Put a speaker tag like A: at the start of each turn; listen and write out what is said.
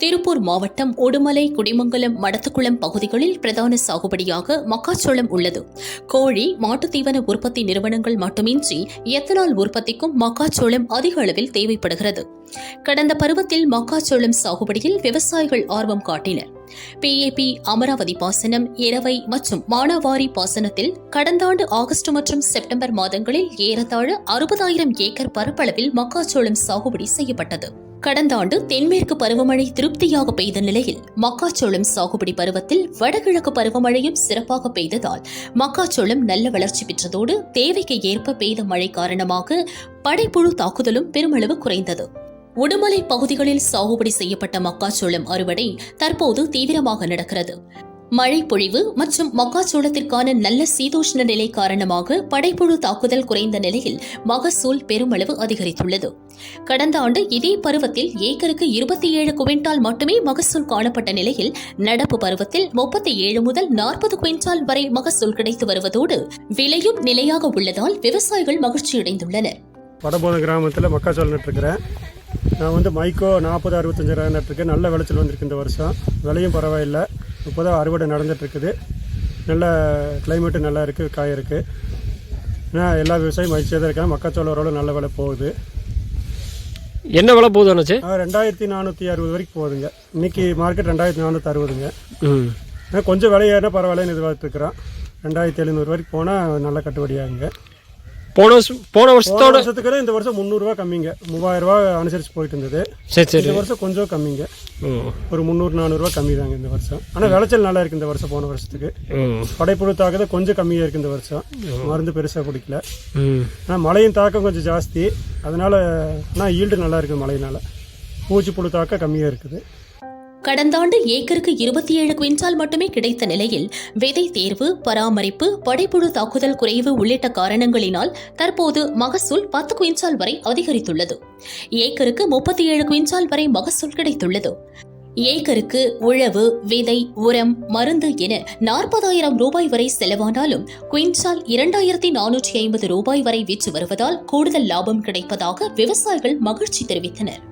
A: திருப்பூர் மாவட்டம் உடுமலை குடிமங்கலம் மடத்துக்குளம் பகுதிகளில் பிரதான சாகுபடியாக மக்காச்சோளம் உள்ளது. கோழி மாட்டுத்தீவன உற்பத்தி நிறுவனங்கள் மட்டுமின்றி எத்தனால் உற்பத்திக்கும் மக்காச்சோளம் அதிக அளவில் தேவைப்படுகிறது. கடந்த பருவத்தில் மக்காச்சோளம் சாகுபடியில் விவசாயிகள் ஆர்வம் காட்டினர். பிஏபி அமராவதி பாசனம் இரவை மற்றும் மானாவாரி பாசனத்தில் கடந்த ஆண்டு ஆகஸ்ட் மற்றும் செப்டம்பர் மாதங்களில் ஏறத்தாழ அறுபதாயிரம் ஏக்கர் பரப்பளவில் மக்காச்சோளம் சாகுபடி செய்யப்பட்டது. கடந்த ஆண்டு தென்மேற்கு பருவமழை திருப்தியாக பெய்த நிலையில் மக்காச்சோளம் சாகுபடி பருவத்தில் வடகிழக்கு பருவமழையும் சிறப்பாக பெய்ததால் மக்காச்சோளம் நல்ல வளர்ச்சி பெற்றதோடு தேவைக்கு ஏற்ப பெய்த மழை காரணமாக படைப்புழு தாக்குதலும் பெருமளவு குறைந்தது. உடுமலை பகுதிகளில் சாகுபடி செய்யப்பட்ட மக்காச்சோளம் அறுவடை தற்போது தீவிரமாக நடக்கிறது. மழை பொழிவு மற்றும் மக்காச்சோளத்திற்கான நல்ல சீதோஷ்ண நிலை காரணமாக படைப்புழு தாக்குதல் குறைந்த நிலையில் மகசூல் பெருமளவு அதிகரித்துள்ளது. கடந்த ஆண்டு இதே பருவத்தில் ஏக்கருக்கு இருபத்தி ஏழு குவிண்டால் மட்டுமே மகசூல் காணப்பட்ட நிலையில் நடப்பு பருவத்தில் முப்பத்தி ஏழு முதல் நாற்பது குவிண்டால் வரை மகசூல் கிடைத்து வருவதோடு விலையும் நிலையாக உள்ளதால் விவசாயிகள் மகிழ்ச்சியடைந்துள்ளனர்.
B: வடபோதம் கிராமத்தில் மக்காச்சோளம் நட்டுருக்கிறேன். நான் வந்து மைக்கோ நாற்பது அறுபத்தஞ்சு ரகம் நட்டுருக்கேன். நல்ல விளைச்சல் வந்திருக்கு இந்த வருஷம். விலையும் பரவாயில்லை. இப்போ தான் அறுவடை நடந்துகிட்ருக்குது நல்ல கிளைமேட்டு நல்லா இருக்குது காய இருக்குது ஏன்னா எல்லா விவசாயியும் மகிழ்ச்சியாக தான் இருக்காங்க. மக்காச்சோளம் ஓரளவு நல்ல விலை போகுது.
C: என்ன விலை போகுது அண்ணாச்சி?
B: ஆ, ரெண்டாயிரத்தி நானூற்றி அறுபது வரைக்கும் போகுதுங்க. இன்னைக்கு மார்க்கெட் ரெண்டாயிரத்தி நானூற்றி அறுபதுங்க.
C: ம்.
B: ஏன்னா கொஞ்சம் விலை ஏறினா பரவாயில்லன்னு எதிர்பார்த்துருக்குறோம். ரெண்டாயிரத்தி எழுநூறு வரைக்கும் போனால் நல்ல கட்டுப்படியாகுங்க.
C: போன வருஷம் போன வருஷத்தோட
B: வருஷத்துக்கு இந்த வருஷம் முந்நூறுரூவா கம்மிங்க. மூவாயிரம் ரூபா அனுசரித்து போயிட்டு இருந்தது
C: சரி சரி.
B: இந்த வருஷம் கொஞ்சம் கம்மிங்க. ஒரு முந்நூறு நானூறுரூவா கம்மி தாங்க இந்த வருஷம். ஆனால் விளைச்சல் நல்லா இருக்குது இந்த வருஷம் போன வருஷத்துக்கு. படைப்புழு தாக்கத்தை கொஞ்சம் கம்மியாக இருக்குது இந்த வருஷம். மருந்து பெருசாக பிடிக்கல ஆனால் மழையின் தாக்கம் கொஞ்சம் ஜாஸ்தி. அதனால் ஆனால் ஈல்டு நல்லா இருக்குது மழையினால். பூச்சிப்புழு தாக்கம் கம்மியாக இருக்குது.
A: கடந்த ஆண்டு ஏக்கருக்கு இருபத்தி ஏழு குவிண்டால் மட்டுமே கிடைத்த நிலையில் விதை தேர்வு பராமரிப்பு படைப்புழு தாக்குதல் குறைவு உள்ளிட்ட காரணங்களினால் தற்போது மகசூல் பத்து குவிண்டால் வரை அதிகரித்துள்ளது. ஏக்கருக்கு முப்பத்தி ஏழு குவிண்டால் வரை மகசூல் கிடைத்துள்ளது. ஏக்கருக்கு உழவு விதை உரம் மருந்து என நாற்பதாயிரம் ரூபாய் வரை செலவானாலும் குவிண்டால் இரண்டாயிரத்தி நானூற்றி ஐம்பது ரூபாய் வரை விற்று வருவதால் கூடுதல் லாபம் கிடைப்பதாக விவசாயிகள் மகிழ்ச்சி தெரிவித்தனர்.